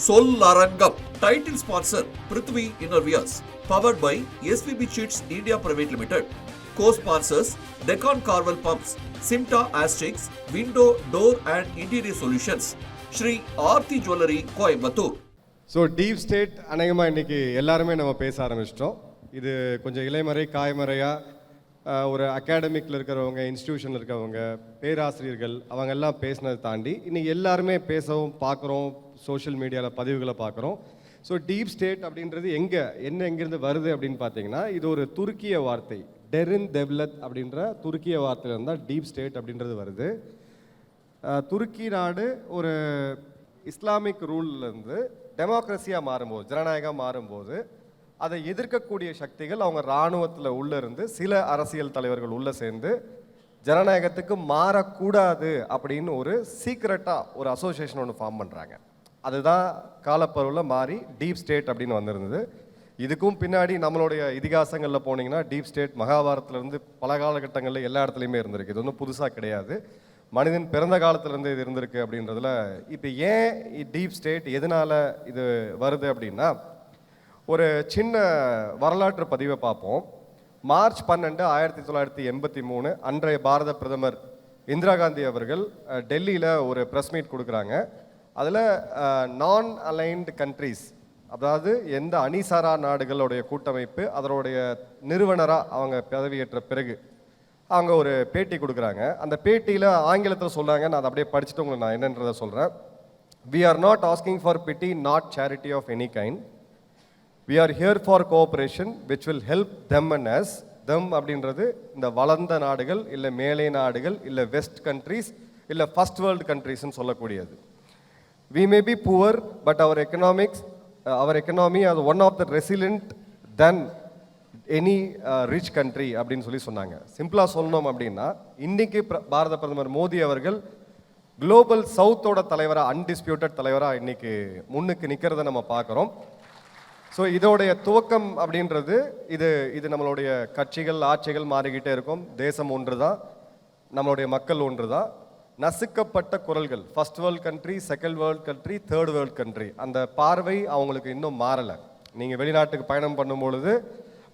சொல் அரங்கம் title sponsor Prithvi innerwears powered by SPP seeds India private limited co sponsors Deccan கார்வல் pumps சிம்டா asterisk window door and interior solutions Shri Aarthi jewellery Coimbatore so deep state அநேகமாக இன்றைக்கி எல்லாருமே நம்ம பேச ஆரம்பிச்சிட்டோம். இது கொஞ்சம் இலைமறை காய்மறையாக ஒரு அகாடமிக்கில் இருக்கிறவங்க இன்ஸ்டியூஷனில் இருக்கிறவங்க பேராசிரியர்கள் அவங்க எல்லாம் பேசினதை தாண்டி இன்றைக்கி எல்லாருமே பேசவும் பார்க்குறோம் சோஷியல் மீடியாவில் பதிவுகளை பார்க்குறோம். ஸோ டீப் ஸ்டேட் அப்படின்றது எங்கே என்ன எங்கேருந்து வருது அப்படின்னு பார்த்தீங்கன்னா இது ஒரு துருக்கிய வார்த்தை. டெரின் தெவ்லத் அப்படின்ற துருக்கிய வார்த்தையில இருந்தால் டீப் ஸ்டேட் அப்படின்றது வருது. துருக்கி நாடு ஒரு இஸ்லாமிக் ரூல்லேருந்து டெமோக்ரஸியாக மாறும்போது ஜனநாயகம் மாறும்போது அதை எதிர்க்கக்கூடிய சக்திகள் அவங்க இராணுவத்தில் உள்ளே இருந்து சில அரசியல் தலைவர்கள் உள்ளே சேர்ந்து ஜனநாயகத்துக்கு மாறக்கூடாது அப்படின்னு ஒரு சீக்ரெட்டாக ஒரு அசோசியேஷன் ஒன்று ஃபார்ம் பண்ணுறாங்க அதுதான் காலப்பருவில் மாறி டீப் ஸ்டேட் அப்படின்னு வந்திருந்தது. இதுக்கும் பின்னாடி நம்மளுடைய இதிகாசங்களில் போனீங்கன்னா டீப் ஸ்டேட் மகாபாரதத்துலேருந்து பல காலகட்டங்களில் எல்லா இடத்துலையுமே இருந்திருக்கு. இது ஒன்றும் புதுசாக கிடையாது. மனிதன் பிறந்த காலத்துலேருந்து இது இருந்திருக்கு அப்படின்றதுல இப்போ ஏன் டீப் ஸ்டேட் எதனால் இது வருது அப்படின்னா ஒரு சின்ன வரலாற்று பதிவை பார்ப்போம். மார்ச் பன்னெண்டு ஆயிரத்தி தொள்ளாயிரத்தி எண்பத்தி மூணு அன்றைய பாரத பிரதமர் இந்திரா காந்தி அவர்கள் டெல்லியில் ஒரு ப்ரெஸ் மீட் கொடுக்குறாங்க. அதில் நான் அலைன்டு கண்ட்ரீஸ் அதாவது எந்த அணிசாரா நாடுகளுடைய கூட்டமைப்பு அதனுடைய நிறுவனராக அவங்க பதவியேற்ற பிறகு அவங்க ஒரு பேட்டி கொடுக்குறாங்க. அந்த பேட்டியில் ஆங்கிலத்தில் சொல்கிறாங்க நான் அதை அப்படியே படிச்சுட்டு உங்களுக்கு நான் என்னன்றதை சொல்கிறேன் we are not asking for pity not charity of any kind we are here for cooperation which will help them and us them அப்படின்றது இந்த வளர்ந்த நாடுகள் இல்லை மேலை நாடுகள் இல்லை வெஸ்ட் கண்ட்ரீஸ் இல்லை ஃபஸ்ட் வேர்ல்டு கண்ட்ரீஸ்னு சொல்லக்கூடியது. We may be poor but our economics uh, our economy one one of the resilient than any rich country அப்படின்னு சொல்லி சொன்னாங்க. சிம்பிளாக சொல்லணும் அப்படின்னா இன்றைக்கி பிர- பாரத பிரதமர் மோடி அவர்கள் குளோபல் சவுத்தோட தலைவராக அன்டிஸ்பியூட்டட் தலைவராக இன்றைக்கி முன்னுக்கு நிற்கிறத நம்ம பார்க்குறோம். ஸோ இதோடைய துவக்கம் அப்படின்றது இது இது நம்மளுடைய கட்சிகள் ஆட்சிகள் மாறிக்கிட்டே இருக்கும். தேசம் ஒன்று தான் நம்மளுடைய மக்கள் ஒன்று தான் நசுக்கப்பட்ட குரல்கள். First world country second world country third world country அந்த பார்வை அவங்களுக்கு இன்னும் மாறலை. நீங்கள் வெளிநாட்டுக்கு பயணம் பண்ணும்பொழுது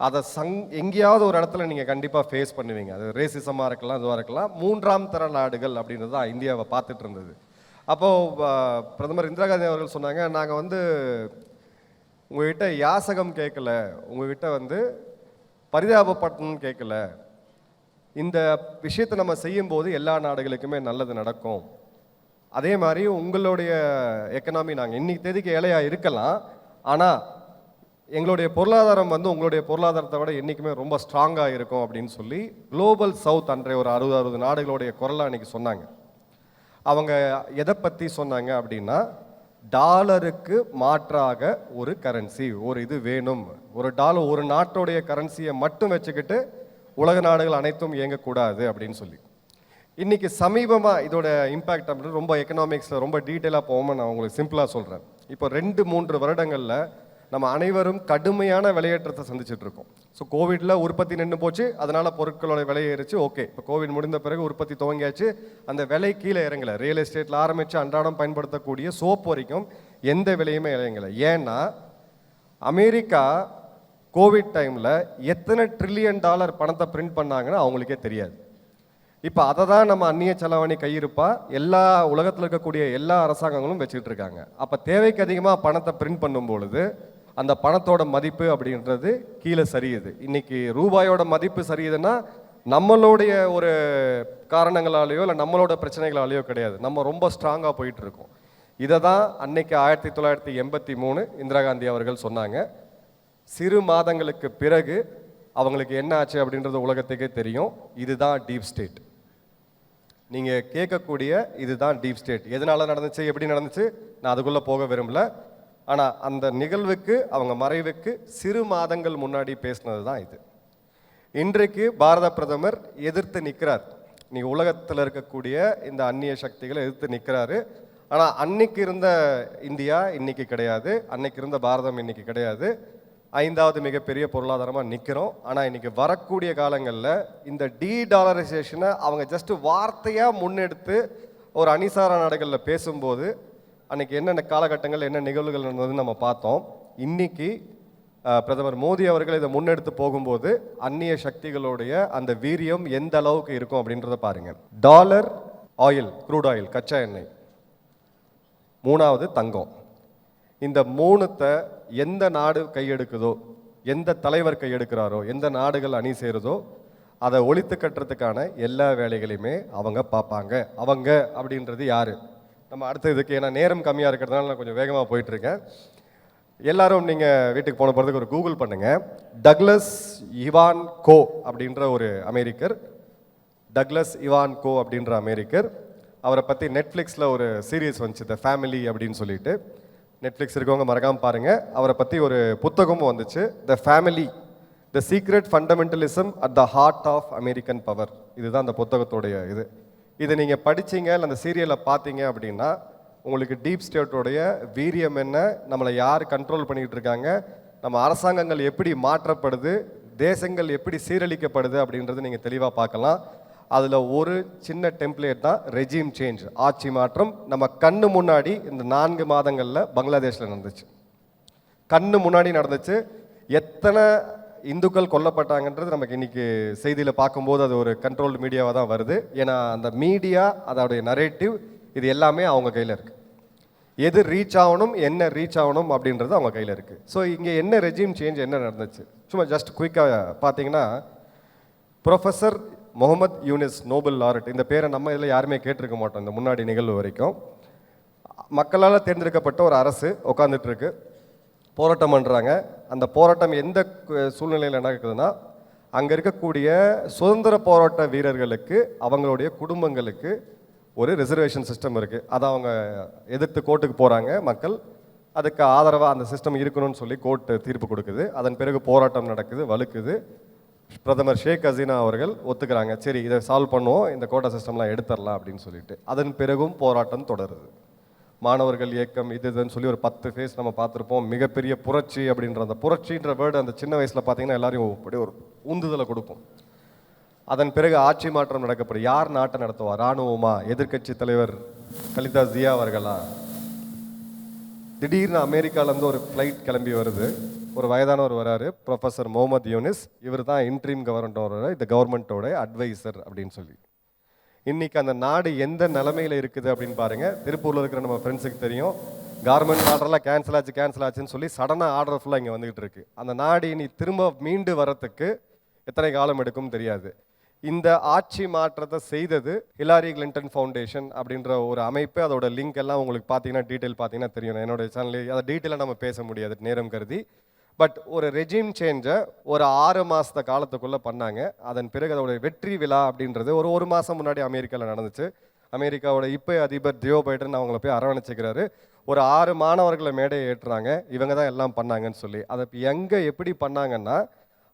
அதை சங் எங்கேயாவது ஒரு இடத்துல நீங்கள் கண்டிப்பாக ஃபேஸ் பண்ணுவீங்க. அது ரேசிசமாக இருக்கலாம் இதுவாக இருக்கலாம். மூன்றாம் தர நாடுகள் அப்படின்றது தான் இந்தியாவை பார்த்துட்டு இருந்தது. அப்போது பிரதமர் இந்திரா காந்தி அவர்கள் சொன்னாங்க நாங்கள் வந்து உங்கள்கிட்ட யாசகம் கேட்கல உங்கள்கிட்ட வந்து பரிதாபப்பட்டணும் கேட்கல இந்த விஷயத்தை நம்ம செய்யும்போது எல்லா நாடுகளுக்குமே நல்லது நடக்கும். அதே மாதிரி உங்களுடைய எக்கனாமி நாங்கள் இன்றைக்கி தேதிக்கு ஏழையாக இருக்கலாம். ஆனால் எங்களுடைய பொருளாதாரம் வந்து உங்களுடைய பொருளாதாரத்தை விட என்றைக்குமே ரொம்ப ஸ்ட்ராங்காக இருக்கும் அப்படின்னு சொல்லி குளோபல் சவுத் அன்றைய ஒரு அறுபது அறுபது நாடுகளுடைய குரலாக அன்றைக்கி சொன்னாங்க. அவங்க எதை பற்றி சொன்னாங்க அப்படின்னா டாலருக்கு மாற்றாக ஒரு கரன்சி ஒரு இது வேணும். ஒரு டாலர் ஒரு நாட்டோடைய கரன்சியை மட்டும் வச்சுக்கிட்டு உலக நாடுகள் அனைத்தும் இயங்கக்கூடாது அப்படின்னு சொல்லி. இன்றைக்கி சமீபமாக இதோட இம்பேக்ட் அப்படின்னு ரொம்ப எக்கனாமிக்ஸில் ரொம்ப டீட்டெயிலாக போகாமல் நான் உங்களுக்கு சிம்பிளாக சொல்கிறேன் இப்போ ரெண்டு மூன்று வருடங்களில் நம்ம அனைவரும் கடுமையான விலையேற்றத்தை சந்திச்சுட்டு இருக்கோம். ஸோ கோவிடில் உற்பத்தி நின்று போச்சு. அதனால் பொருட்களோட விலை ஏறிச்சு. ஓகே இப்போ கோவிட் முடிந்த பிறகு உற்பத்தி துவங்கியாச்சு. அந்த விலை கீழே இறங்கலை. ரியல் எஸ்டேட்டில் ஆரம்பித்து அன்றாடம் பயன்படுத்தக்கூடிய சோப் வரைக்கும் எந்த விலையுமே இறங்கலை. ஏன்னா அமெரிக்கா கோவிட் டைமில் எத்தனை ட்ரில்லியன் டாலர் பணத்தை பிரிண்ட் பண்ணாங்கன்னு அவங்களுக்கே தெரியாது. இப்போ அதை தான் நம்ம அந்நிய செலவணி கையிருப்பாக எல்லா உலகத்தில் இருக்கக்கூடிய எல்லா அரசாங்கங்களும் வச்சுக்கிட்டு இருக்காங்க. அப்போ தேவைக்கு அதிகமாக பணத்தை பிரிண்ட் பண்ணும் பொழுது அந்த பணத்தோட மதிப்பு அப்படின்றது கீழே சரியுது. இன்றைக்கி ரூபாயோட மதிப்பு சரியுதுன்னா நம்மளுடைய ஒரு காரணங்களாலேயோ இல்லை நம்மளோட பிரச்சனைகளாலேயோ கிடையாது. நம்ம ரொம்ப ஸ்ட்ராங்காக போயிட்டுருக்கோம் இதை தான் அன்னைக்கு ஆயிரத்தி தொள்ளாயிரத்தி எண்பத்தி மூணு இந்திரா காந்தி அவர்கள் சொன்னாங்க. சிறு மாதங்களுக்கு பிறகு அவங்களுக்கு என்ன ஆச்சு அப்படின்றது உலகத்துக்கே தெரியும். இதுதான் டீப் ஸ்டேட் நீங்கள் கேட்கக்கூடிய இதுதான் டீப் ஸ்டேட் எதனால் நடந்துச்சு எப்படி நடந்துச்சு நான் அதுக்குள்ளே போக விரும்பல. ஆனால் அந்த நிகழ்வுக்கு அவங்க மறைவுக்கு சிறு மாதங்கள் முன்னாடி பேசினது தான் இது. இன்றைக்கு பாரத பிரதமர் எதிர்த்து நிற்கிறார் நீ உலகத்தில் இருக்கக்கூடிய இந்த அந்நிய சக்திகளை எதிர்த்து நிற்கிறாரு ஆனால் அன்னைக்கு இருந்த இந்தியா இன்னைக்கு கிடையாது. அன்னைக்கு இருந்த பாரதம் இன்னைக்கு கிடையாது. ஐந்தாவது மிகப்பெரிய பொருளாதாரமாக நிற்கிறோம் ஆனால் இன்றைக்கி வரக்கூடிய காலங்களில் இந்த டி டாலரைசேஷனை அவங்க ஜஸ்ட் வார்த்தையாக முன்னெடுத்து ஒரு அணிசாரா நாடுகளில் பேசும்போது அன்னைக்கு என்னென்ன காலகட்டங்கள் என்ன நிகழ்வுகள் நடந்ததுன்னு நம்ம பார்த்தோம். இன்னைக்கு பிரதமர் மோடி அவர்கள் இதை முன்னெடுத்து போகும்போது அந்நிய சக்திகளுடைய அந்த வீரியம் எந்த அளவுக்கு இருக்கும் அப்படின்றத பாருங்கள் டாலர் ஆயில் க்ரூட் ஆயில் கச்சா எண்ணெய். மூணாவது தங்கம். இந்த மூணுத்தை எந்த நாடு கையெடுக்குதோ எந்த தலைவர் கையெடுக்கிறாரோ எந்த நாடுகள் அணி சேருதோ அதை ஒழித்து கட்டுறதுக்கான எல்லா வேலைகளையுமே அவங்க பார்ப்பாங்க. அவங்க அப்படின்றது யார்? நம்ம அடுத்த இதுக்கு ஏன்னா நேரம் கம்மியாக இருக்கிறதுனால நான் கொஞ்சம் வேகமாக போயிட்டுருக்கேன். எல்லாரும் நீங்கள் வீட்டுக்கு போன போகிறதுக்கு ஒரு கூகுள் பண்ணுங்கள் டக்ளஸ் இவான் கோ அப்படின்ற ஒரு அமெரிக்கர். டக்ளஸ் இவான் கோ அப்படின்ற அமெரிக்கர். அவரை பற்றி நெட்ஃப்ளிக்ஸில் ஒரு சீரியஸ் வந்துச்சு த ஃபேமிலி அப்படின்னு சொல்லிட்டு. நெட்ஃப்ளிக்ஸ் இருக்கவங்க மறக்காமல் பாருங்கள் அவரை பற்றி ஒரு புத்தகமும் வந்துச்சு. The family the secret fundamentalism at the heart of American power இதுதான் அந்த புத்தகத்தோடைய இது. இதை நீங்கள் படிச்சீங்க இல்லை அந்த சீரியலை பார்த்தீங்க அப்படின்னா உங்களுக்கு டீப் ஸ்டேட்டோடைய வீரியம் என்ன நம்மளை யார் கண்ட்ரோல் பண்ணிக்கிட்டு இருக்காங்க நம்ம அரசாங்கங்கள் எப்படி மாற்றப்படுது தேசங்கள் எப்படி சீரழிக்கப்படுது அப்படின்றது நீங்கள் தெளிவாக பார்க்கலாம். அதில் ஒரு சின்ன டெம்ப்ளேட் தான் ரெஜிம் சேஞ்ச் ஆட்சி மாற்றம். நம்ம கண்ணு முன்னாடி இந்த நான்கு மாதங்களில் பங்களாதேஷில் நடந்துச்சு. கண்ணு முன்னாடி நடந்துச்சு. எத்தனை இந்துக்கள் கொல்லப்பட்டாங்கன்றது நமக்கு இன்றைக்கி செய்தியில் பார்க்கும்போது அது ஒரு கண்ட்ரோல்டு மீடியாவாக தான் வருது. ஏன்னா அந்த மீடியா அதோடைய நரேட்டிவ் இது எல்லாமே அவங்க கையில் இருக்குது எது ரீச் ஆகணும் என்ன ரீச் ஆகணும் அப்படின்றது அவங்க கையில் இருக்குது ஸோ இங்கே என்ன ரெஜிம் சேஞ்ச் என்ன நடந்துச்சு? சும்மா ஜஸ்ட் குயிக்காக பார்த்தீங்கன்னா professor Muhammad Yunus Nobel laureate. இந்த பேரை நம்ம இதில் யாருமே கேட்டிருக்க மாட்டோம் இந்த முன்னாடி நிகழ்வு வரைக்கும். மக்களால் தேர்ந்தெடுக்கப்பட்ட ஒரு அரசு உட்காந்துட்டுருக்கு போராட்டம் பண்ணுறாங்க அந்த போராட்டம் எந்த சூழ்நிலையில் நடக்குதுன்னா அங்கே இருக்கக்கூடிய சுதந்திர போராட்ட வீரர்களுக்கு அவங்களுடைய குடும்பங்களுக்கு ஒரு ரிசர்வேஷன் சிஸ்டம் இருக்குது அதை அவங்க எதிர்த்து கோர்ட்டுக்கு போகிறாங்க மக்கள். அதுக்கு ஆதரவாக அந்த சிஸ்டம் இருக்கணும்னு சொல்லி கோர்ட்டு தீர்ப்பு கொடுக்குது. அதன் பிறகு போராட்டம் நடக்குது வலுக்குது. பிரதமர் ஷேக் ஹசீனா அவர்கள் ஒத்துக்கிறாங்க. சரி இதை சால்வ் பண்ணுவோம் இந்த கோட்டா சிஸ்டம்லாம் எடுத்துடலாம் அப்படின்னு சொல்லிட்டு. அதன் பிறகும் போராட்டம் தொடருது. மாணவர்கள் இயக்கம் இது இதுன்னு சொல்லி ஒரு பத்து ஃபேஸ் நம்ம பார்த்துருப்போம். மிகப்பெரிய புரட்சி அப்படின்ற அந்த புரட்சின்ற வேர்டு அந்த சின்ன வயசில் பார்த்தீங்கன்னா எல்லாரையும் அப்படியே ஒரு உந்துதலை கொடுக்கும் அதன் பிறகு ஆட்சி மாற்றம் நடக்கப்படும். யார் நாட்டை நடத்துவா? இராணுவமா எதிர்க்கட்சி தலைவர் கலிதா ஜியா அவர்களா? திடீர்னு அமெரிக்காலேருந்து ஒரு ஃப்ளைட் கிளம்பி வருது. ஒரு வயதானவர் வராரு ப்ரொஃபஸர் முகமது யூனிஸ் இவர் தான் இன்ட்ரீம் கவர்மெண்ட்டோட இந்த கவர்மெண்ட்டோட அட்வைசர் அப்படின்னு சொல்லி. இன்றைக்கி அந்த நாடு எந்த நிலமையில் இருக்குது அப்படின்னு பாருங்கள் திருப்பூரில் இருக்கிற நம்ம ஃப்ரெண்ட்ஸுக்கு தெரியும். கார்மெண்ட் ஆர்டர்லாம் கேன்சல் ஆச்சு கேன்சல் ஆச்சுன்னு சொல்லி சடனாக ஆர்டர் ஃபுல்லாக இங்கே வந்துகிட்டு இருக்கு. அந்த நாடு இனி திரும்ப மீண்டு வரத்துக்கு எத்தனை காலம் எடுக்கும் தெரியாது. இந்த ஆட்சி மாற்றத்தை செய்தது ஹிலாரி கிளின்டன் ஃபவுண்டேஷன் அப்படின்ற ஒரு அமைப்பு. அதோட லிங்க் எல்லாம் உங்களுக்கு பார்த்தீங்கன்னா டீட்டெயில் பார்த்தீங்கன்னா தெரியும். என்னோட சேனல் அதை டீட்டெயிலாக நம்ம பேச முடியாது நேரம் கருதி. பட் ஒரு ரெஜிம் சேஞ்சை ஒரு ஆறு மாதத்த காலத்துக்குள்ளே பண்ணாங்க. அதன் பிறகு அதோடைய வெற்றி விழா அப்படின்றது ஒரு ஒரு மாதம் முன்னாடி அமெரிக்காவில் நடந்துச்சு. அமெரிக்காவோட இப்போ அதிபர் ஜியோ பைடன் அவங்கள போய் அரவணைச்சிக்கிறாரு. ஒரு ஆறு மாணவர்களை மேடையை ஏற்றுறாங்க. இவங்க தான் எல்லாம் பண்ணாங்கன்னு சொல்லி. அதை எங்கே எப்படி பண்ணாங்கன்னா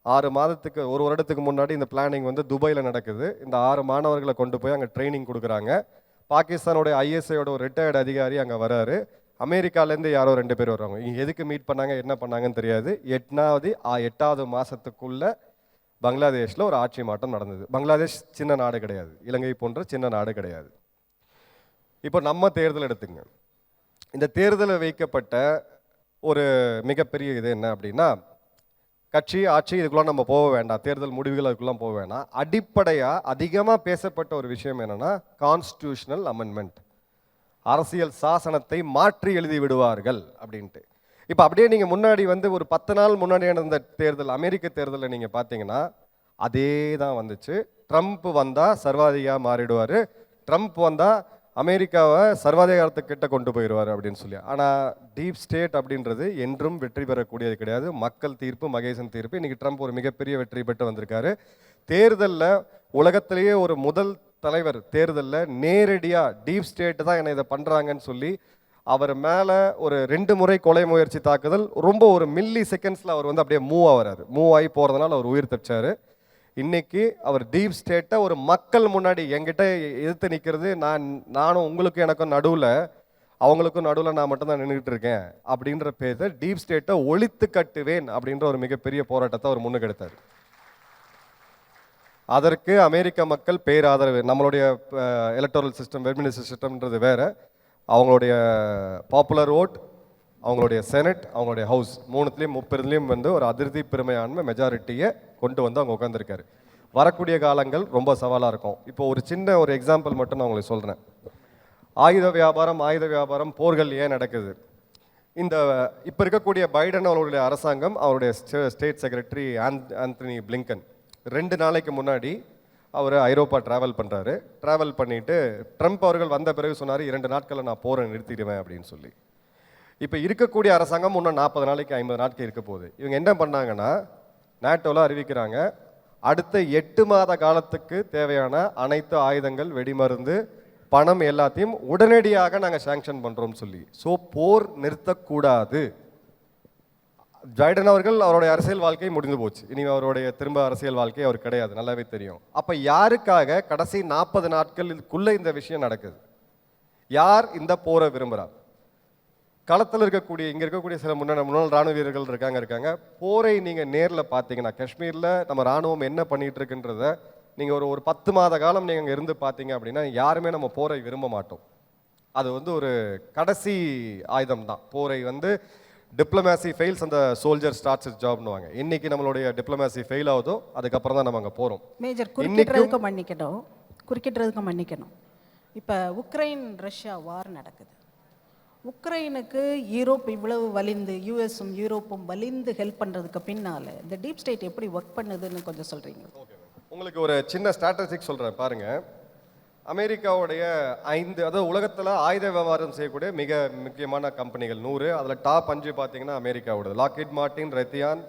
ஆறு மாதத்துக்கு ஒரு வருடத்துக்கு முன்னாடி இந்த பிளானிங் வந்து துபாயில் நடக்குது. இந்த ஆறு மாணவர்களை கொண்டு போய் அங்கே ட்ரைனிங் கொடுக்குறாங்க. பாகிஸ்தானோட ஐஎஸ்ஐயோட ஒரு ரிட்டையர்டு அதிகாரி அங்கே வராரு. அமெரிக்காலேருந்து யாரோ ரெண்டு பேர் வருவாங்க எதுக்கு மீட் பண்ணாங்க என்ன பண்ணாங்கன்னு தெரியாது. எட்டாவது எட்டாவது மாதத்துக்குள்ளே பங்களாதேஷ்ல ஒரு ஆட்சி மாற்றம் நடந்தது. பங்களாதேஷ் சின்ன நாடு கிடையாது. இலங்கை போன்ற சின்ன நாடு கிடையாது. இப்போ நம்ம தேர்தல் எடுத்துங்க. இந்த தேர்தலில் வைக்கப்பட்ட ஒரு மிகப்பெரிய இது என்ன அப்படின்னா கட்சி ஆட்சி இதுக்குள்ளே நம்ம போக வேண்டாம். தேர்தல் முடிவுகள் அதுக்குள்ளே போக வேண்டாம் அடிப்படையாக அதிகமாக பேசப்பட்ட ஒரு விஷயம் என்னன்னா கான்ஸ்டியூஷனல் அமெண்ட்மெண்ட் அரசியல் சாசனத்தை மாற்றி எழுதி விடுவார்கள் அப்படின்ட்டு. இப்போ அப்படியே நீங்கள் முன்னாடி வந்து ஒரு பத்து நாள் முன்னாடி நடந்த தேர்தல் அமெரிக்க தேர்தலில் நீங்கள் பார்த்தீங்கன்னா அதே தான் வந்துச்சு. ட்ரம்ப் வந்தால் சர்வாதிகா மாறிடுவார். ட்ரம்ப் வந்தால் அமெரிக்காவை சர்வாதிகாரத்துக்கிட்ட கொண்டு போயிடுவார் அப்படின்னு சொல்லி. ஆனால் டீப் ஸ்டேட் அப்படின்றது என்றும் வெற்றி பெறக்கூடியது கிடையாது. மக்கள் தீர்ப்பு மகேசன் தீர்ப்பு. இன்னைக்கு ட்ரம்ப் ஒரு மிகப்பெரிய வெற்றி பெற்று வந்திருக்காரு. தேர்தலில் உலகத்திலேயே ஒரு முதல் தலைவர் தேர்தலில் நேரடியாக டீப் ஸ்டேட்டு தான் என்னை இதை பண்ணுறாங்கன்னு சொல்லி அவர் மேலே ஒரு ரெண்டு முறை கொலை முயற்சி தாக்குதல் ரொம்ப ஒரு மில்லி செகண்ட்ஸில் அவர் வந்து அப்படியே மூவ் ஆகிறாரு மூவ் ஆகி போகிறதுனால அவர் உயிர் தப்பிச்சாரு. இன்றைக்கி அவர் டீப் ஸ்டேட்டை ஒரு மக்கள் முன்னாடி என்கிட்ட எதிர்த்து நிற்கிறது நான் நானும் உங்களுக்கும் எனக்கும் நடுவில் அவங்களுக்கும் நடுவில் நான் மட்டும்தான் நின்றுக்கிட்டு நின்றுட்டு இருக்கேன் அப்படின்ற பேரை டீப் ஸ்டேட்டை ஒழித்து கட்டுவேன் அப்படின்ற ஒரு மிகப்பெரிய போராட்டத்தை அவர் முன்னுக்கெடுத்தார் அதற்கு அமெரிக்க மக்கள் பேராதரவு நம்மளுடைய எலக்ட்ரல் சிஸ்டம் வெர்மினிஸ்டர் சிஸ்டம்ன்றது வேறு. அவங்களுடைய பாப்புலர் ஓட் அவங்களுடைய செனட் அவங்களுடைய ஹவுஸ் மூணுத்துலேயும் முப்பதுலேயும் வந்து ஒரு அதிருதி பெருமையான மெஜாரிட்டியை கொண்டு வந்து அவங்க உட்காந்துருக்காரு வரக்கூடிய காலங்கள் ரொம்ப சவாலாக இருக்கும். இப்போ ஒரு சின்ன ஒரு எக்ஸாம்பிள் மட்டும் நான் உங்களுக்கு சொல்கிறேன் ஆயுத வியாபாரம் ஆயுத வியாபாரம் போர்கள் ஏன் நடக்குது? இந்த இப்போ இருக்கக்கூடிய பைடன் அவருடைய அரசாங்கம் அவருடைய ஸ்டேட் செக்ரட்டரி ஆந்தனி பிளிங்கன் ரெண்டு நாளைக்கு முன்னாடி அவர் ஐரோப்பா ட்ராவல் பண்ணுறாரு ட்ராவல் பண்ணிவிட்டு ட்ரம்ப் அவர்கள் வந்த பிறகு சொன்னார் இரண்டு நாட்களில் நான் போரை நிறுத்திடுவேன் அப்படின்னு சொல்லி. இப்போ இருக்கக்கூடிய அரசாங்கம் இன்னும் நாற்பது நாளைக்கு ஐம்பது நாட்கள் இருக்க போகுது. இவங்க என்ன பண்ணாங்கன்னா நேட்டோவில் அறிவிக்கிறாங்க அடுத்த எட்டு மாத காலத்துக்கு தேவையான அனைத்து ஆயுதங்கள் வெடிமருந்து பணம் எல்லாத்தையும் உடனடியாக நாங்கள் சேங்ஷன் பண்ணுறோம்னு சொல்லி. ஸோ போர் நிறுத்தக்கூடாது. ஜைடன் அவர்கள் அவருடைய அரசியல் வாழ்க்கை முடிந்து போச்சு. இனி அவருடைய திரும்ப அரசியல் வாழ்க்கை அவர் கிடையாது. நல்லாவே தெரியும். அப்போ யாருக்காக கடைசி நாற்பது நாட்களுக்குள்ளே இந்த விஷயம் நடக்குது? யார் இந்த போரை விரும்புகிறார் களத்தில் இருக்கக்கூடிய இங்கே இருக்கக்கூடிய சில முன்னாள் முன்னாள் ராணுவ வீரர்கள் இருக்காங்க இருக்காங்க. போரை நீங்கள் நேரில் பார்த்தீங்கன்னா காஷ்மீரில் நம்ம ராணுவம் என்ன பண்ணிகிட்டு இருக்குன்றத நீங்கள் ஒரு ஒரு பத்து மாத காலம் நீங்கள் அங்கே இருந்து பார்த்தீங்க அப்படின்னா யாருமே நம்ம போரை விரும்ப மாட்டோம். அது வந்து ஒரு கடைசி ஆயுதம் தான் போரை வந்து டிப்ளமேசி ஃபெயில்ஸ் அந்த சோல்ஜர் ஸ்டார்ட்ஸ் இஸ் ஜாப்னுவாங்க இன்னைக்கு நம்மளுடைய டிப்ளமேசி ஃபெயில் ஆகுதோ அதுக்கப்புறம் தான் நம்ம அங்கே போகிறோம் மேஜர் குறுக்கிடுறதுக்கு மன்னிக்கணும். குறுக்கிடுறதுக்கு மன்னிக்கணும். இப்போ உக்ரைன் ரஷ்யா வார் நடக்குது. உக்ரைனுக்கு யூரோப் இவ்வளவு வலிந்து யூஎஸும் யூரோப்பும் வலிந்து ஹெல்ப் பண்ணுறதுக்கு பின்னால் இந்த டீப் ஸ்டேட் எப்படி ஒர்க் பண்ணுதுன்னு கொஞ்சம் சொல்கிறீங்க உங்களுக்கு ஒரு சின்ன ஸ்ட்ராட்டஜிக் சொல்கிறேன் பாருங்க. அமெரிக்காவுடைய ஐந்து அதாவது உலகத்தில் ஆயுத வியாபாரம் செய்யக்கூடிய மிக முக்கியமான கம்பெனிகள் நூறு. அதில் டாப் அஞ்சு பார்த்தீங்கன்னா அமெரிக்காவோடது Lockheed Martin Raytheon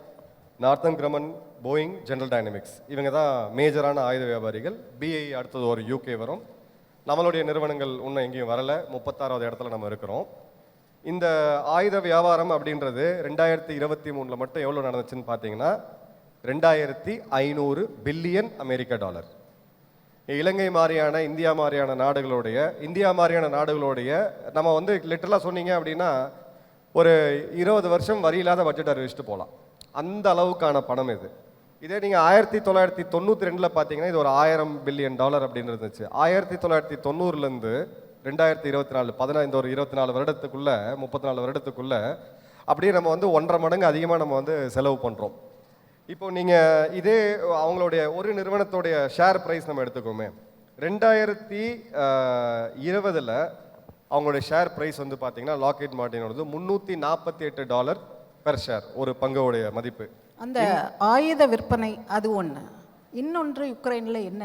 Northrop Grumman Boeing General Dynamics இவங்க தான் மேஜரான ஆயுத வியாபாரிகள். பிஐ அடுத்தது ஒரு யூகே வரும். நம்மளுடைய நிறுவனங்கள் இன்னும் எங்கேயும் வரல. முப்பத்தாறாவது இடத்துல நம்ம இருக்கிறோம். இந்த ஆயுத வியாபாரம் அப்படின்றது ரெண்டாயிரத்தி இருபத்தி மூணில் மட்டும் எவ்வளோ நடந்துச்சுன்னு பார்த்தீங்கன்னா ரெண்டாயிரத்தி ஐநூறு பில்லியன் அமெரிக்க டாலர். இலங்கை மாதிரியான இந்தியா மாதிரியான நாடுகளுடைய இந்தியா மாதிரியான நாடுகளுடைய நம்ம வந்து லிட்டரலாக சொன்னீங்க அப்படின்னா ஒரு இருபது வருஷம் வரி இல்லாத பட்ஜெட் அறிவிச்சுட்டு போகலாம் அந்த அளவுக்கான பணம் இது. இதே நீங்கள் ஆயிரத்தி தொள்ளாயிரத்தி தொண்ணூற்றி ரெண்டில் பார்த்தீங்கன்னா இது ஒரு ஆயிரம் பில்லியன் டாலர் அப்படின்னு இருந்துச்சு. ஆயிரத்தி தொள்ளாயிரத்தி தொண்ணூறுலேருந்து ரெண்டாயிரத்தி இருபத்தி நாலு பதினைந்து இந்த ஒரு இருபத்தி நாலு வருடத்துக்குள்ளே முப்பத்தி நாலு வருடத்துக்குள்ளே அப்படியே நம்ம வந்து ஒன்றரை மடங்கு அதிகமாக நம்ம வந்து செலவு பண்ணுறோம் இப்போ நீங்கள் இதே அவங்களுடைய ஒரு நிறுவனத்துடைய ஷேர் ப்ரைஸ் நம்ம எடுத்துக்கோமே. ரெண்டாயிரத்தி இருபதில் அவங்களுடைய ஷேர் ப்ரைஸ் வந்து பார்த்தீங்கன்னா லாக்கெட் மார்டினோடது முந்நூற்றி நாற்பத்தி எட்டு டாலர் பெர் ஷேர் ஒரு பங்குடைய மதிப்பு. அந்த ஆயுத விற்பனை அது ஒன்று இன்னொன்று யுக்ரைனில் என்ன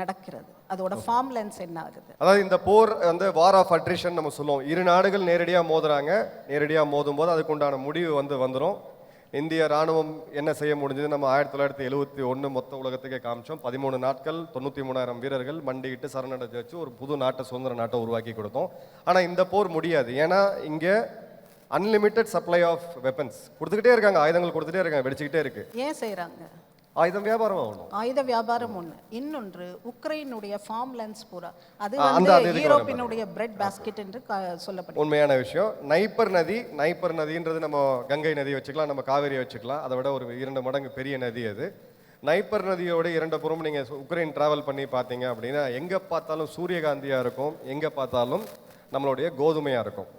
நடக்கிறது? அதோட ஃபார்ம் லென்ஸ் என்ன ஆகுது? அதாவது இந்த போர் வந்து வார் ஆஃப் அட்ரிஷன் நம்ம சொல்லுவோம். இரு நாடுகள் நேரடியாக மோதுறாங்க. நேரடியாக மோதும் போது அதுக்குண்டான முடிவு வந்து வந்துடும் இந்திய ராணுவம் என்ன செய்ய முடிஞ்சது? நம்ம ஆயிரத்தி தொள்ளாயிரத்தி எழுபத்தி ஒன்று மொத்த உலகத்துக்கே காமிச்சோம். பதிமூணு நாட்கள் தொண்ணூற்றி மூணாயிரம் வீரர்கள் மண்டிகிட்டு சரணடைஞ்சு வச்சு ஒரு புது நாட்டை சுதந்திர நாட்டை உருவாக்கி கொடுத்தோம். ஆனால் இந்த போர் முடியாது. ஏன்னா இங்கே அன்லிமிட்டெட் சப்ளை ஆஃப் வெப்பன்ஸ் கொடுத்துக்கிட்டே இருக்காங்க. ஆயுதங்கள் கொடுத்துட்டே இருக்காங்க. வெடிச்சுக்கிட்டே இருக்கு. ஏன் செய்கிறாங்க ஆயுதம் வியாபாரம் ஆகணும் ஆயுத வியாபாரம் ஒன்று இன்னொன்று உக்ரைனுடைய ஃபார்ம் லென்ஸ் பூரா. அது வந்து யூரோப்பினுடைய பிரெட் பாஸ்கெட் என்று சொல்லப்படுது உண்மையான விஷயம். நைப்பர் நதி நைப்பர் நதின்றது நம்ம கங்கை நதி வச்சுக்கலாம் நம்ம காவேரி வச்சுக்கலாம். அதை விட ஒரு இரண்டு மடங்கு பெரிய நதி அது. நைப்பர் நதியோட இரண்டு புறம் நீங்கள் உக்ரைன் டிராவல் பண்ணி பார்த்தீங்க அப்படின்னா எங்கே பார்த்தாலும் சூரியகாந்தியாக இருக்கும் எங்கே பார்த்தாலும் நம்மளுடைய கோதுமையாக இருக்கும்.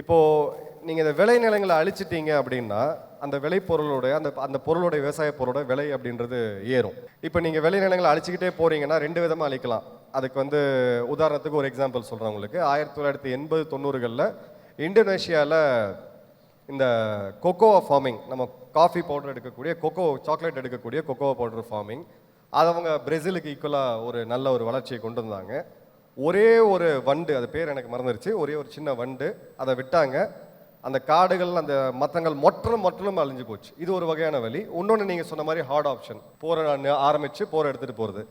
இப்போது நீங்கள் இந்த விளைநிலங்களை அழிச்சிட்டீங்க அப்படின்னா அந்த விளைபொருளோட அந்த அந்த பொருளுடைய விவசாய பொருளோட விலை அப்படின்றது ஏறும். இப்போ நீங்கள் விளைநிலங்களை அழிச்சிக்கிட்டே போகிறீங்கன்னா ரெண்டு விதமாக அழிக்கலாம். அதுக்கு வந்து உதாரணத்துக்கு ஒரு எக்ஸாம்பிள் சொல்கிறேன் உங்களுக்கு. ஆயிரத்தி தொள்ளாயிரத்தி எண்பது தொண்ணூறுகளில் இந்தோனேஷியாவில் இந்த கொக்கோவா ஃபார்மிங் நம்ம காஃபி பவுடர் எடுக்கக்கூடிய கொக்கோ சாக்லேட் எடுக்கக்கூடிய கொக்கோவா பவுடர் ஃபார்மிங் அது அவங்க பிரேசிலுக்கு ஈக்குவலாக ஒரு நல்ல ஒரு வளர்ச்சியை கொண்டு வந்தாங்க. ஒரே ஒரு வண்டு அது பேர் எனக்கு மறந்துருச்சு. ஒரே ஒரு சின்ன வண்டு அதை விட்டாங்க. அந்த காடுகள் அந்த மத்தங்கள் மொட்டலும் மொற்றலும் அழிஞ்சு போச்சு. இது ஒரு வகையான வழி இன்னொன்று நீங்கள் சொன்ன மாதிரி ஹார்ட் ஆப்ஷன் போரை ஆரம்பித்து போரை எடுத்துகிட்டு போகிறது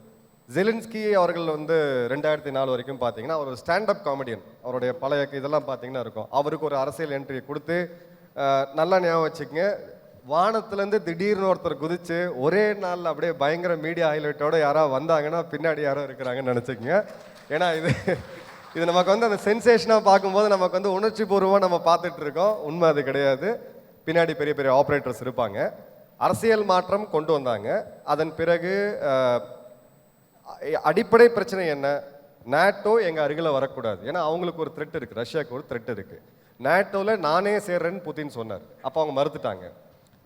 ஜெலின்ஸ்கி அவர்கள் வந்து ரெண்டாயிரத்தி நாலு வரைக்கும் பார்த்தீங்கன்னா அவர் ஸ்டாண்டப் காமெடியன் அவருடைய பழைய இதெல்லாம் பார்த்தீங்கன்னா இருக்கும். அவருக்கு ஒரு அரசியல் என்ட்ரி கொடுத்து நல்லா ஞாபகம் வச்சுக்கங்க. வானத்துலேருந்து திடீர்னு ஒருத்தர் குதிச்சு ஒரே நாளில் அப்படியே பயங்கர மீடியா ஹைலைட்டோட யாராவது வந்தாங்கன்னா பின்னாடி யாரோ இருக்கிறாங்கன்னு நினச்சிக்கங்க. ஏன்னா இது இது நமக்கு வந்து அந்த சென்சேஷனாக பார்க்கும்போது நமக்கு வந்து உணர்ச்சி பூர்வமாக நம்ம பார்த்துட்டு இருக்கோம் உண்மை அது கிடையாது. பின்னாடி பெரிய பெரிய ஆப்ரேட்டர்ஸ் இருப்பாங்க. அரசியல் மாற்றம் கொண்டு வந்தாங்க. அதன் பிறகு அடிப்படை பிரச்சனை என்ன? நேட்டோ எங்கள் அருகில் வரக்கூடாது. ஏன்னா அவங்களுக்கு ஒரு த்ரெட் இருக்குது ரஷ்யாவுக்கு ஒரு த்ரெட் இருக்குது நேட்டோவில் நானே சேர்றேன்னு புத்தின்னு சொன்னார். அப்போ அவங்க மறுத்துட்டாங்க.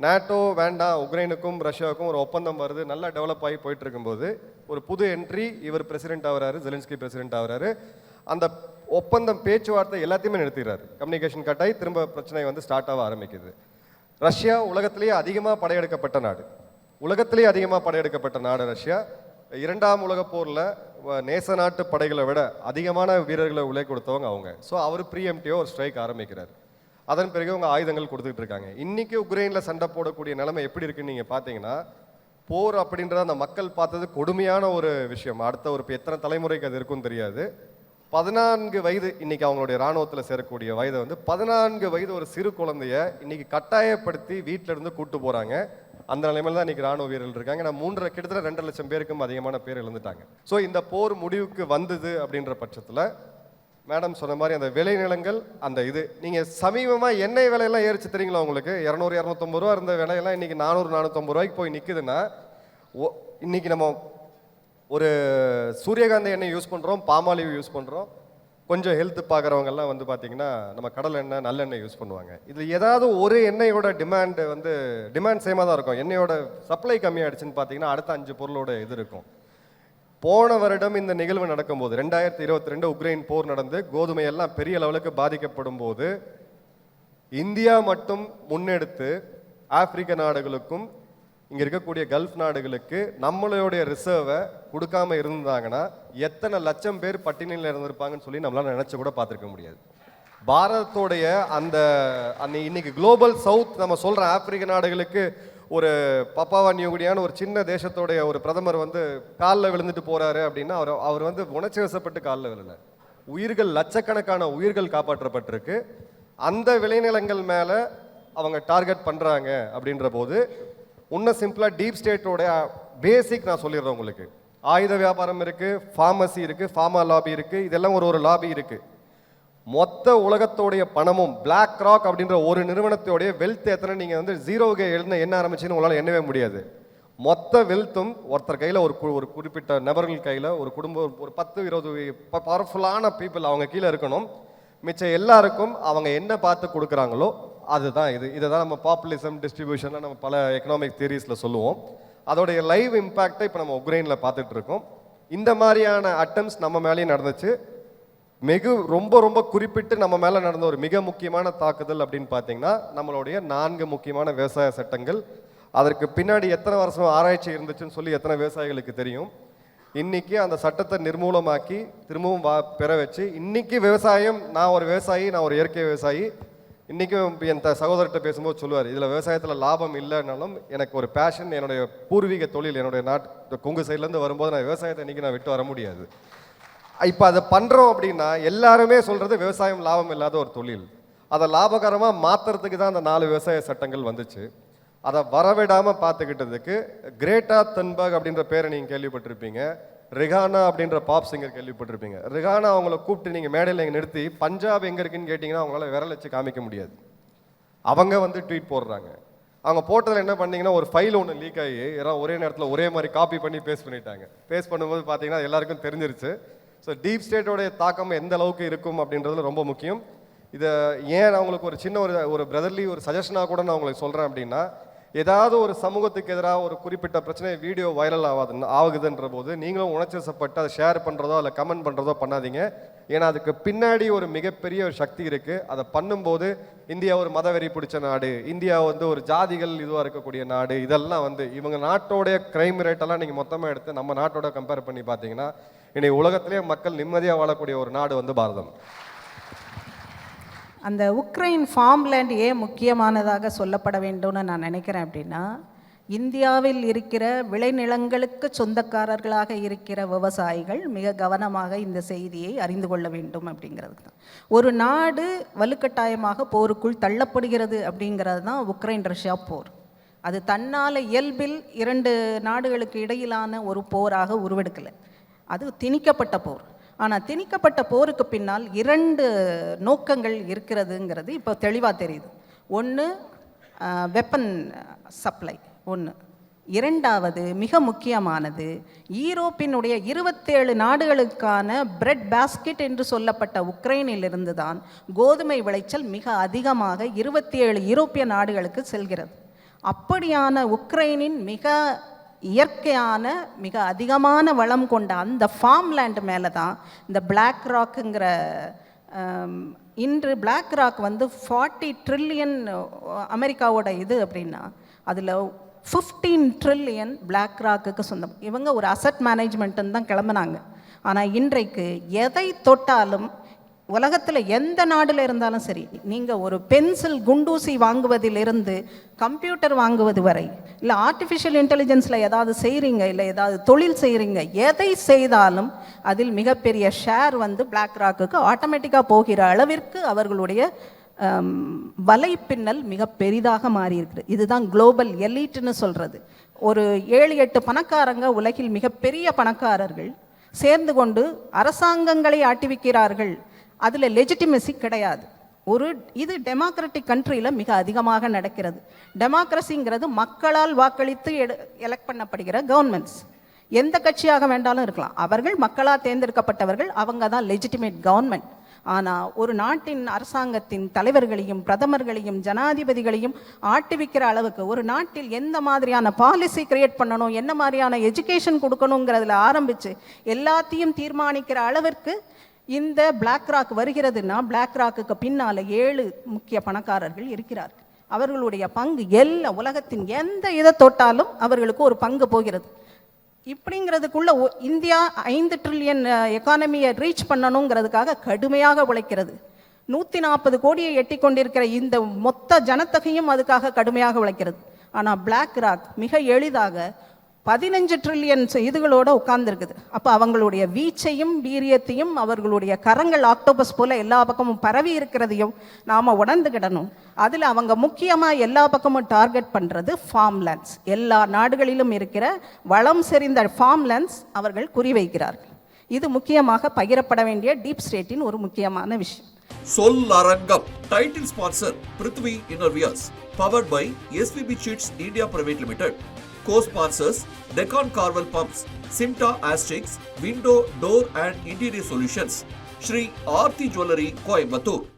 நேட்டோ வேண்டாம் உக்ரைனுக்கும் ரஷ்யாவுக்கும் ஒரு ஒப்பந்தம் வருது. நல்லா டெவலப் ஆகி போயிட்டு இருக்கும்போது ஒரு புது என்ட்ரி இவர் பிரசிடென்ட் ஆகிறாரு ஜெலன்ஸ்கி பிரசிடென்ட் ஆகிறாரு. அந்த ஒப்பந்தம் பேச்சுவார்த்தை எல்லாத்தையுமே நிறுத்திடுறாரு. கம்யூனிகேஷன் கட்டாய் திரும்ப பிரச்சனை வந்து ஸ்டார்ட் ஆக ஆரம்பிக்குது. ரஷ்யா உலகத்திலேயே அதிகமாக படையெடுக்கப்பட்ட நாடு. உலகத்திலேயே அதிகமாக படையெடுக்கப்பட்ட நாடு ரஷ்யா. இரண்டாம் உலகப் போரில் நேச நாட்டு படைகளை விட அதிகமான வீரர்களை உலை கொடுத்தவங்க அவங்க. ஸோ அவர் ப்ரீஎம்டியோ ஒரு ஸ்ட்ரைக் ஆரம்பிக்கிறார். அதன் பிறகு அவங்க ஆயுதங்கள் கொடுத்துட்டு இருக்காங்க. இன்னைக்கு உக்ரைனில் சண்டை போடக்கூடிய நிலைமை எப்படி இருக்குன்னு நீங்கள் பார்த்தீங்கன்னா போர் அப்படின்றத அந்த மக்கள் பார்த்தது கொடுமையான ஒரு விஷயம். அடுத்த ஒரு எத்தனை தலைமுறைக்கு அது இருக்கும்னு தெரியாது. பதினான்கு வயது இன்னைக்கு அவங்களுடைய ராணுவத்தில் சேரக்கூடிய வயதை வந்து பதினான்கு வயது ஒரு சிறு குழந்தைய இன்னைக்கு கட்டாயப்படுத்தி வீட்டில இருந்து கூட்டு போறாங்க. அந்த நிலைமையில தான் இன்னைக்கு ராணுவ வீரர்கள் இருக்காங்க. நான் மூன்றரை கிட்டத்தட்ட ரெண்டு லட்சம் பேருக்கும் அதிகமான பேர் இழந்துட்டாங்க. ஸோ இந்த போர் முடிவுக்கு வந்தது அப்படின்ற பட்சத்தில் மேடம் சொன்ன மாதிரி அந்த விளைநிலங்கள் அந்த இது. நீங்கள் சமீபமாக எண்ணெய் விலையெல்லாம் ஏறிச்சு தெரியுங்களா உங்களுக்கு? இரநூறு இரநூத்தொம்பது ரூபா இருந்த விலையெல்லாம் இன்றைக்கி நானூறு நானூற்றம்பது ரூபாய்க்கு போய் நிற்குதுன்னா ஓ இன்னைக்கு நம்ம ஒரு சூரியகாந்த எண்ணெய் யூஸ் பண்ணுறோம் பாமாலிவ் யூஸ் பண்ணுறோம் கொஞ்சம் ஹெல்த் பார்க்குறவங்கெல்லாம் வந்து பார்த்திங்கன்னா நம்ம கடல் எண்ணெய் நல்லெண்ணெய் யூஸ் பண்ணுவாங்க. இதில் ஏதாவது ஒரு எண்ணெயோட டிமாண்டு வந்து டிமாண்ட் சேமாக தான் இருக்கும். எண்ணெயோட சப்ளை கம்மியாயிடுச்சுன்னு பார்த்தீங்கன்னா அடுத்த அஞ்சு பொருளோட இது இருக்கும். போன வருடம் இந்த நிகழ்வு நடக்கும்போது ரெண்டாயிரத்தி இருபத்தி ரெண்டு உக்ரைன் போர் நடந்து கோதுமை எல்லாம் பெரிய லெவலுக்கு பாதிக்கப்படும் போது இந்தியா மட்டும் முன்னெடுத்து ஆப்பிரிக்க நாடுகளுக்கும் இங்கே இருக்கக்கூடிய கல்ஃப் நாடுகளுக்கு நம்மளுடைய ரிசர்வை கொடுக்காம இருந்தாங்கன்னா எத்தனை லட்சம் பேர் பட்டினியில் இருந்திருப்பாங்கன்னு சொல்லி நம்மளால் நினச்சி கூட பார்த்துருக்க முடியாது. பாரதத்தோடைய அந்த அந்த இன்னைக்கு குளோபல் சவுத் நம்ம சொல்கிற ஆப்பிரிக்க நாடுகளுக்கு ஒரு பப்பாவா நியூகுடியான ஒரு சின்ன தேசத்தோடைய ஒரு பிரதமர் வந்து காலில் விழுந்துட்டு போறாரு அப்படின்னா அவர் அவர் வந்து உணர்ச்சி வசப்பட்டு காலில் விழல. உயிர்கள் லட்சக்கணக்கான உயிர்கள் காப்பாற்றப்பட்டிருக்கு. அந்த விளைநிலங்கள் மேலே அவங்க டார்கெட் பண்ணுறாங்க அப்படின்ற போது இன்னும் சிம்பிளாக டீப் ஸ்டேட்டோடைய பேசிக் நான் சொல்லிடுறேன் உங்களுக்கு. ஆயுத வியாபாரம் இருக்குது ஃபார்மசி இருக்குது ஃபார்மா லாபி இருக்குது இதெல்லாம் ஒரு ஒரு லாபி இருக்குது மொத்த உலகத்தோடைய பணமும் பிளாக் ராக் அப்படின்ற ஒரு நிறுவனத்தோடைய வெல்த் எத்தனை? நீங்கள் வந்து ஜீரோவுக்கு எழுந்த என்ன ஆரம்பிச்சுன்னு உங்களால் எண்ணவே முடியாது. மொத்த வெல்த்தும் ஒருத்தர் கையில் ஒரு ஒரு குறிப்பிட்ட நபர்கள் கையில் ஒரு குடும்பம் ஒரு பத்து இருபது பவர்ஃபுல்லான பீப்புள் அவங்க கீழே இருக்கணும். மிச்சம் எல்லாருக்கும் அவங்க என்ன பார்த்து கொடுக்குறாங்களோ அதுதான் இது. இதை தான் நம்ம பாப்புலிசம் டிஸ்ட்ரிபியூஷன்லாம் நம்ம பல எக்கனாமிக் தியரிஸில் சொல்லுவோம். அதோடைய லைவ் இம்பேக்டை இப்போ நம்ம உக்ரைனில் பார்த்துட்டு இருக்கோம். இந்த மாதிரியான அட்டம்ஸ் நம்ம மேலேயும் நடந்துச்சு. மிகு ரொம்ப ரொம்ப குறிப்பிட்டு நம்ம மேலே நடந்த ஒரு மிக முக்கியமான தாக்குதல் அப்படின்னு பார்த்தீங்கன்னா நம்மளுடைய நான்கு முக்கியமான விவசாய சட்டங்கள். அதற்கு பின்னாடி எத்தனை வருஷம் ஆராய்ச்சி இருந்துச்சுன்னு சொல்லி எத்தனை விவசாயிகளுக்கு தெரியும். இன்றைக்கி அந்த சட்டத்தை நிர்மூலமாக்கி திரும்பவும் வா பெற வச்சு இன்றைக்கி விவசாயம் நான் ஒரு விவசாயி நான் ஒரு இயற்கை விவசாயி. இன்றைக்கும் என் த சகோதரர்கிட்ட பேசும்போது சொல்லுவார் இதில் விவசாயத்தில் லாபம் இல்லைனாலும் எனக்கு ஒரு பேஷன் என்னுடைய பூர்வீக தொழில் என்னுடைய நாட்டு கொங்கு சைட்லேருந்து வரும்போது நான் விவசாயத்தை இன்றைக்கி நான் விட்டு வர முடியாது. இப்போ அதை பண்ணுறோம் அப்படின்னா எல்லாருமே சொல்கிறது விவசாயம் லாபம் இல்லாத ஒரு தொழில். அதை லாபகரமாக மாற்றுறதுக்கு தான் அந்த நாலு விவசாய சட்டங்கள் வந்துச்சு. அதை வரவிடாமல் பார்த்துக்கிட்டதுக்கு கிரேட்டா தென்பர்க் அப்படின்ற பேரை நீங்கள் கேள்விப்பட்டிருப்பீங்க. ரிகானா அப்படின்ற பாப் சிங்கர் கேள்விப்பட்டிருப்பீங்க. ரிகானா அவங்கள கூப்பிட்டு நீங்கள் மேடையில் இங்கே நிறுத்தி பஞ்சாப் எங்கே இருக்குன்னு கேட்டிங்கன்னா அவங்களால விரல் வச்சு காமிக்க முடியாது. அவங்க வந்து ட்வீட் போடுறாங்க. அவங்க போட்டதில் என்ன பண்ணீங்கன்னா ஒரு ஃபைல் ஒன்று லீக் ஆகி யாராவது ஒரே நேரத்தில் ஒரே மாதிரி காப்பி பண்ணி பேஸ்ட் பண்ணிட்டாங்க. பேஸ்ட் பண்ணும்போது பார்த்தீங்கன்னா எல்லாருக்கும் தெரிஞ்சிருச்சு. ஸோ டீப் ஸ்டேட்டோடைய தாக்கம் எந்த அளவுக்கு இருக்கும் அப்படின்றதுல ரொம்ப முக்கியம். இதை ஏன் நான் உங்களுக்கு ஒரு சின்ன ஒரு ஒரு பிரதர்லி ஒரு சஜஷனாக கூட நான் உங்களுக்கு சொல்கிறேன் அப்படின்னா ஏதாவது ஒரு சமூகத்துக்கு எதிராக ஒரு குறிப்பிட்ட பிரச்சனை வீடியோ வைரல் ஆகாது ஆகுதுன்ற போது நீங்களும் உணர்ச்சப்பட்டு அதை ஷேர் பண்ணுறதோ இல்லை கமெண்ட் பண்ணுறதோ பண்ணாதீங்க. ஏன்னா அதுக்கு பின்னாடி ஒரு மிகப்பெரிய ஒரு சக்தி இருக்குது அதை பண்ணும்போது இந்தியா ஒரு மதவெறி பிடிச்ச நாடு இந்தியா வந்து ஒரு ஜாதிகள் இதுவாக இருக்கக்கூடிய நாடு இதெல்லாம் வந்து இவங்க நாட்டோடைய க்ரைம் ரேட்டெல்லாம் நீங்கள் மொத்தமாக எடுத்து நம்ம நாட்டோட கம்பேர் பண்ணி பார்த்தீங்கன்னா இனி உலகத்திலேயே மக்கள் நிம்மதியாக வாழக்கூடிய ஒரு நாடு வந்து பாரதம். அந்த உக்ரைன் ஃபார்ம்லேண்ட் ஏன் முக்கியமானதாக சொல்லப்பட வேண்டும்னு நான் நினைக்கிறேன் அப்படின்னா இந்தியாவில் இருக்கிற விளைநிலங்களுக்கு சொந்தக்காரர்களாக இருக்கிற விவசாயிகள் மிக கவனமாக இந்த செய்தியை அறிந்து கொள்ள வேண்டும் அப்படிங்கிறது தான். ஒரு நாடு வலுக்கட்டாயமாக போருக்குள் தள்ளப்படுகிறது அப்படிங்கிறது தான் உக்ரைன் ரஷ்யா போர். அது தன்னால் இயல்பில் இரண்டு நாடுகளுக்கு இடையிலான ஒரு போராக உருவெடுக்கலை. அது திணிக்கப்பட்ட போர். ஆனால் திணிக்கப்பட்ட போருக்கு பின்னால் இரண்டு நோக்கங்கள் இருக்கிறதுங்கிறது இப்போ தெளிவாக தெரியுது. ஒன்று வெப்பன் சப்ளை ஒன்று இரண்டாவது மிக முக்கியமானது ஈரோப்பினுடைய இருபத்தேழு நாடுகளுக்கான பிரெட் பாஸ்கெட் என்று சொல்லப்பட்ட உக்ரைனிலிருந்து தான் கோதுமை விளைச்சல் மிக அதிகமாக இருபத்தி ஏழு யூரோப்பிய நாடுகளுக்கு செல்கிறது. அப்படியான உக்ரைனின் மிக இயற்கையான மிக அதிகமான வளம் கொண்ட அந்த ஃபார்ம் லேண்டு மேலே தான் இந்த பிளாக் ராக்குங்கிற இன்று பிளாக் ராக் வந்து ஃபார்ட்டி ட்ரில்லியன் அமெரிக்காவோட இது அப்படின்னா அதில் ஃபிஃப்டீன் ட்ரில்லியன் பிளாக் ராக்குக்கு சொந்தம். இவங்க ஒரு அசட் மேனேஜ்மெண்ட்டுன்னு தான் கிளம்புனாங்க. ஆனால் இன்றைக்கு எதை தொட்டாலும் உலகத்தில் எந்த நாடில் இருந்தாலும் சரி நீங்கள் ஒரு பென்சில் குண்டூசி வாங்குவதிலிருந்து கம்ப்யூட்டர் வாங்குவது வரை இல்லை ஆர்டிஃபிஷியல் இன்டெலிஜென்ஸில் ஏதாவது செய்கிறீங்க இல்லை ஏதாவது தொழில் செய்கிறீங்க எதை செய்தாலும் அதில் மிகப்பெரிய ஷேர் வந்து பிளாக் ராக்குக்கு ஆட்டோமேட்டிக்காக போகிற அளவிற்கு அவர்களுடைய வலைப்பின்னல் மிக பெரிதாக மாறி இருக்குது இதுதான் குளோபல் எலீட்னு சொல்கிறது ஒரு ஏழு எட்டு பணக்காரங்க உலகில் மிகப்பெரிய பணக்காரர்கள் சேர்ந்து கொண்டு அரசாங்கங்களை ஆட்டிவிக்கிறார்கள். அதில் லெஜிட்டிமசி கிடையாது. ஒரு இது டெமோக்ராட்டிக் கண்ட்ரியில் மிக அதிகமாக நடக்கிறது. டெமோக்ரஸிங்கிறது மக்களால் வாக்களித்து எலெக்ட் பண்ணப்படுகிற கவர்மெண்ட்ஸ் எந்த கட்சியாக வேண்டாலும் இருக்கலாம். அவர்கள் மக்களால் தேர்ந்தெடுக்கப்பட்டவர்கள் அவங்க தான் லெஜிட்டிமேட் கவர்மெண்ட் ஆனால் ஒரு நாட்டின் அரசாங்கத்தின் தலைவர்களையும் பிரதமர்களையும் ஜனாதிபதிகளையும் ஆட்டுவிக்கிற அளவுக்கு ஒரு நாட்டில் எந்த மாதிரியான பாலிசி கிரியேட் பண்ணணும் என்ன மாதிரியான எஜுகேஷன் கொடுக்கணுங்கிறதுல ஆரம்பித்து எல்லாத்தையும் தீர்மானிக்கிற அளவிற்கு இந்த பிளாக் ராக் வருகிறதுனா பிளாக் ராக்குக்கு பின்னால் ஏழு முக்கிய பணக்காரர்கள் இருக்கிறார்கள். அவர்களுடைய பங்கு எல்லா உலகத்தின் எந்த இதை தொட்டாலும் அவர்களுக்கு ஒரு பங்கு போகிறது. இப்படிங்கிறதுக்குள்ள இந்தியா ஐந்து ட்ரில்லியன் எக்கானமியை ரீச் பண்ணணுங்கிறதுக்காக கடுமையாக உழைக்கிறது. நூற்றி நாற்பது கோடியை எட்டி கொண்டிருக்கிற இந்த மொத்த ஜனத்தொகையும் அதுக்காக கடுமையாக உழைக்கிறது. ஆனால் பிளாக் ராக் மிக எளிதாக பதினஞ்சு ட்ரில்லியன் இதுகளோட உட்கார்ந்துருக்குது. அப்போ அவங்களுடைய வீச்சையும் வீரியத்தையும் அவர்களுடைய கரங்கள் ஆக்டோபஸ் போல எல்லா பக்கமும் பரவி இருக்கிறதையும் நாம் உணர்ந்துக்கிடணும் அதில் அவங்க முக்கியமாக எல்லா பக்கமும் டார்கெட் பண்ணுறது ஃபார்ம் எல்லா நாடுகளிலும் இருக்கிற வளம் செறிந்த ஃபார்ம் அவர்கள் குறிவைக்கிறார்கள். இது முக்கியமாக பகிரப்பட வேண்டிய டீப் ஸ்டேட்டின் ஒரு முக்கியமான விஷயம். சொல் அரங்கம். Title sponsor Prithvi innerwears powered by SPP seats India private limited co-sponsors Decon Carvel Pumps, Simta Asterix, Window, Door and Interior Solutions, Sri Aarti Jewellery, Coimbatore.